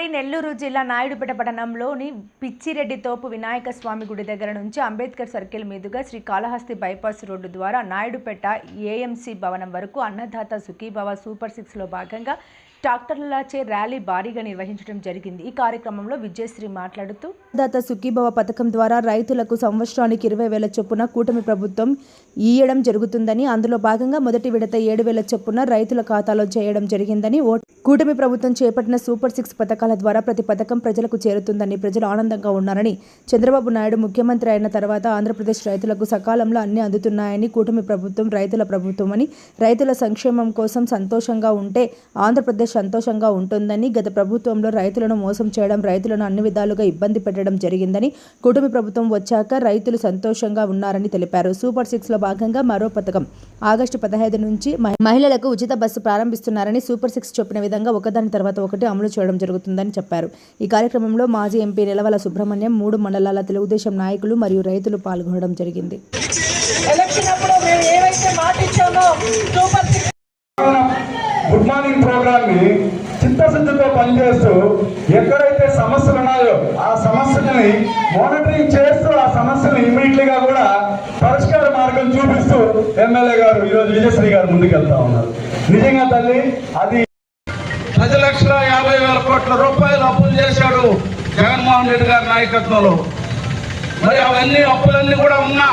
ఉమ్మడి నెల్లూరు జిల్లా నాయుడుపేట పట్టణంలోని పిచ్చిరెడ్డి తోపు వినాయక స్వామి గుడి దగ్గర నుంచి అంబేద్కర్ సర్కిల్ మీదుగా శ్రీ కాళహస్తి బైపాస్ రోడ్డు ద్వారా నాయుడుపేట ఏఎంసీ భవనం వరకు అన్నదాత సుఖీభవ సూపర్ సిక్స్లో భాగంగా ట్రాక్టర్లచే ర్యాలీ భారీగా నిర్వహించడం జరిగింది. ఈ కార్యక్రమంలో విజయశ్రీ మాట్లాడుతూ దాత సుఖీభవ పథకం ద్వారా రైతులకు సంవత్సరానికి ఇరవై వేల చొప్పున కూటమి ప్రభుత్వం ఇయ్యడం జరుగుతుందని అందులో భాగంగా మొదటి విడత ఏడు వేల చొప్పున రైతుల ఖాతాలో చేయడం జరిగిందని ఓ కూటమి ప్రభుత్వం చేపట్టిన సూపర్ సిక్స్ పథకాల ద్వారా ప్రతి పథకం ప్రజలకు చేరుతుందని ప్రజలు ఆనందంగా ఉన్నారని చంద్రబాబు నాయుడు ముఖ్యమంత్రి అయిన తర్వాత ఆంధ్రప్రదేశ్ రైతులకు సకాలంలో అన్ని అందుతున్నాయని కూటమి ప్రభుత్వం రైతుల ప్రభుత్వం అని రైతుల సంక్షేమం కోసం సంతోషంగా ఉంటే ఆంధ్రప్రదేశ్ సంతోషంగా ఉంటుందని గత ప్రభుత్వంలో రైతులను మోసం చేయడం రైతులను అన్ని విధాలుగా ఇబ్బంది పెట్టడం జరిగిందని కుటుంబ ప్రభుత్వం వచ్చాక రైతులు సంతోషంగా ఉన్నారని తెలిపారు. సూపర్ సిక్స్లో భాగంగా మరో పథకం. ఆగస్టు పదహైదు నుంచి మహిళలకు ఉచిత బస్సు ప్రారంభిస్తున్నారని సూపర్ సిక్స్ చెప్పిన విధంగా ఒకదాని తర్వాత ఒకటి అమలు చేయడం జరుగుతుందని చెప్పారు. ఈ కార్యక్రమంలో మాజీ ఎంపీ నిలవల సుబ్రహ్మణ్యం మూడు మండలాల తెలుగుదేశం నాయకులు మరియు రైతులు పాల్గొనడం జరిగింది. ఎలక్షన్ అప్పుడు మేము ఏవైతే మాట ఇచ్చామో సూపర్ సిక్స్ గుడ్ మార్నింగ్ ప్రోగ్రామ్ని చిత్తశుద్ధితో పనిచేస్తూ ఎక్కడైతే సమస్యలు ఉన్నాయో ఆ సమస్యల్ని మానిటరింగ్ చేస్తూ ఆ సమస్యలు ఇమీడియట్గా కూడా పరిష్కార మార్గం చూపిస్తూ ఎమ్మెల్యే గారు ఈరోజు విజయశ్రీ గారు ముందుకెళ్తా ఉన్నారు. నిజంగా తల్లి అది పది లక్షల యాభై వేల కోట్ల రూపాయలు అప్పులు చేశాడు జగన్మోహన్ రెడ్డి గారి నాయకత్వంలో. మరి అవన్నీ అప్పులన్నీ కూడా ఉన్నా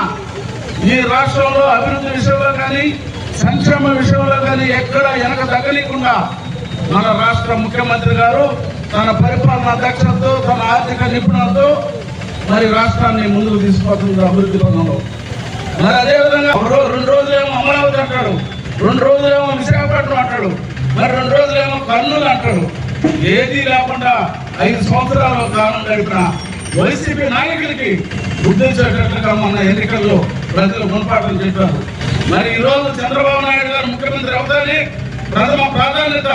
ఈ రాష్ట్రంలో అభివృద్ధి విషయంలో కానీ సంక్షేమ విషయంలో కానీ ఎక్కడ వెనక తగ్గలేకుండా మన రాష్ట్ర ముఖ్యమంత్రి గారు తన పరిపాలన దక్షతతో తన ఆర్థిక నిపుణులతో మరి రాష్ట్రాన్ని ముందుకు తీసుకుపోతుంది అభివృద్ధి పథంలో మరి అదేవిధంగా రెండు రోజులేమో అమరావతి అంటాడు. రెండు రోజులేమో విశాఖపట్నం అంటాడు. మరి రెండు రోజులేమో కర్నూలు అంటాడు. ఏదీ లేకుండా ఐదు సంవత్సరాల కాలం గడిపిన వైసీపీ నాయకులకి గుర్తించేటట్లుగా మన ఎన్నికల్లో ప్రజలు గుణపాఠం చెప్పారు. మరి ఈ రోజు చంద్రబాబు నాయుడు గారు ముఖ్యమంత్రి అవుతారని ప్రథమ ప్రాధాన్యత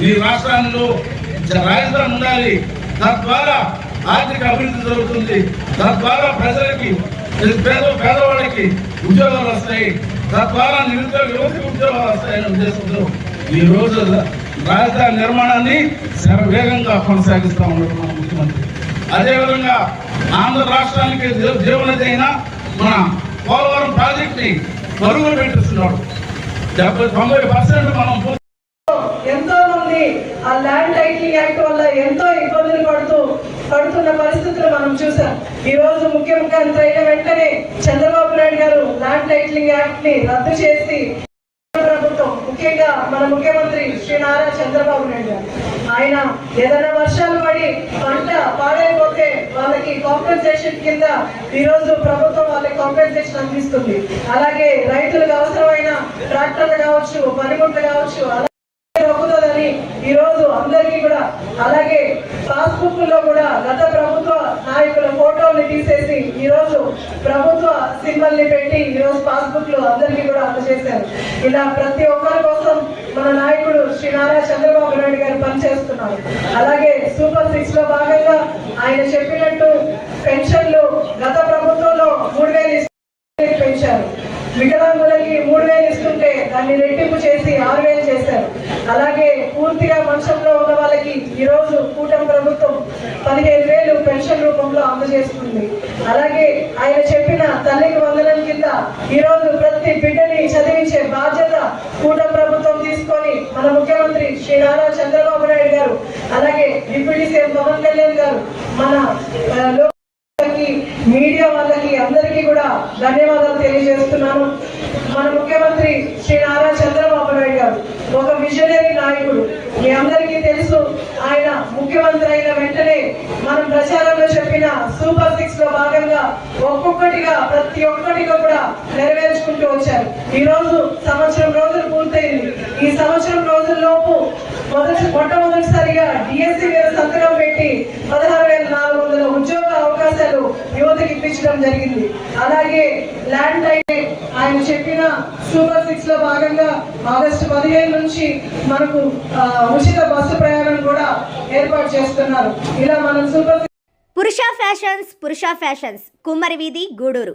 ఈ రాష్ట్రాల్లో జ- రాజధాని ఉండాలి. తద్వారా ఆర్థిక అభివృద్ధి జరుగుతుంది. తద్వారా ప్రజలకి పేద పేదవాళ్ళకి ఉద్యోగాలు వస్తాయి. తద్వారా నిరుద్యోగ యువతకి ఉద్యోగాలు వస్తాయనే ఉద్దేశంతో ఈ రోజు రాజధాని నిర్మాణాన్ని శరవేగంగా వేగంగా కొనసాగిస్తా ఉన్నారు మన ముఖ్యమంత్రి. అదేవిధంగా ఆంధ్ర రాష్ట్రానికి జీ- జీవనది అయిన మన పోలవరం ప్రాజెక్ట్ని పరుగులు పెట్టిస్తున్నాడు. డెబ్బై తొంభై పర్సెంట్ మనం ఆ ల్యాండ్ టైటిలింగ్ యాక్ట్ వల్ల ఎంతో ఇబ్బందులు పడుతూ పడుతున్న పరిస్థితులు మనం చూసాం. ఈ రోజు ముఖ్యమంత్రి అయిన వెంటనే చంద్రబాబు నాయుడు గారు ల్యాండ్ టైటిలింగ్ యాక్ట్ని రద్దు చేసి ప్రభుత్వం ముఖ్యంగా మన ముఖ్యమంత్రి శ్రీ నారా చంద్రబాబు నాయుడు గారు. ఆయన ఏదైనా వర్షాలు పడి పంట పాడైపోతే వాళ్ళకి కాంపెన్సేషన్ కింద ఈ రోజు ప్రభుత్వం వాళ్ళకి కాంపెన్సేషన్ అందిస్తుంది. అలాగే రైతులకు అవసరమైన ట్రాక్టర్లు కావచ్చు పనిముట్లు కావచ్చు ఈరోజు అందరికీ కూడా అలాగే పాస్బుక్లో కూడా గత ప్రభుత్వ నాయకుల ఫోటోలు తీసేసి ఈ రోజు ప్రభుత్వ సింబల్ని పెట్టి ఈ రోజు పాస్బుక్లో అందరికీ కూడా అందజేశారు. ఇలా ప్రతి ఒక్కరి కోసం మన నాయకుడు శ్రీ నారా చంద్రబాబు నాయుడు గారు పనిచేస్తున్నారు. అలాగే సూపర్ సిక్స్లో భాగంగా ఆయన చెప్పినట్టు పెన్షన్లు గత ప్రభుత్వంలో మూడు వేలు పెంచారు. వికలాంగులకి మూడు వేలు ఇస్తుంటే దాన్ని రెట్టింపు చేసి ఆరు వేలు పూర్తిగా మంచంలో ఉన్న వాళ్ళకి ఈ రోజు కూటమి ప్రభుత్వం పదిహేను వేలు పెన్షన్ రూపంలో అందజేస్తుంది. అలాగే ఆయన చెప్పిన తల్లికి వందనం కింద ఈ రోజు ప్రతి బిడ్డని చదివించే బాధ్యత కూటమి ప్రభుత్వం తీసుకొని మన ముఖ్యమంత్రి శ్రీ నారా చంద్రబాబు నాయుడు గారు అలాగే డిప్యూటీ సీఎం పవన్ కళ్యాణ్ గారు మన ఆ, లో- వాళ్ళకి, మీడియా వాళ్ళకి అందరికీ కూడా ధన్యవాదాలు తెలియజేస్తున్నాను. మన ముఖ్యమంత్రి శ్రీ నారా చంద్రబాబు నాయుడు గారు ఒక విజనరీ నాయకుడు. మీ అందరికీ తెలుసు ఆయన ముఖ్యమంత్రి అయిన వెంటనే మనం ప్రచారంలో చెప్పిన సూపర్ సిక్స్లో భాగంగా ఒక్కొక్కటిగా ప్రతి ఒక్కటిగా కూడా నెరవేర్చుకుంటూ వచ్చారు. ఈ రోజు సంవత్సరం రోజులు పూర్తయింది. ఈ సంవత్సరం రోజుల్లోపు మొదటి మొట్టమొదటిసారిగా డిఎస్సి మీద సంతకం పెట్టి పదహారు వేల నాలుగు వందల ఉద్యోగ అవకాశాలు యువతకి ఇప్పించడం జరిగింది. అలాగే ల్యాండ్ అయితే ఆయన చెప్పిన సూపర్ సిక్స్లో భాగంగా ఆగస్టు పదిహేను నుంచి మనకు ఉచిత బస్సు ప్రయాణం కూడా ఏర్పాటు చేస్తున్నారు. ఇలా మనం సూపర్ పురుష ఫ్యాషన్స్ పురుష ఫ్యాషన్స్ కుమ్మరి వీధి గూడూరు.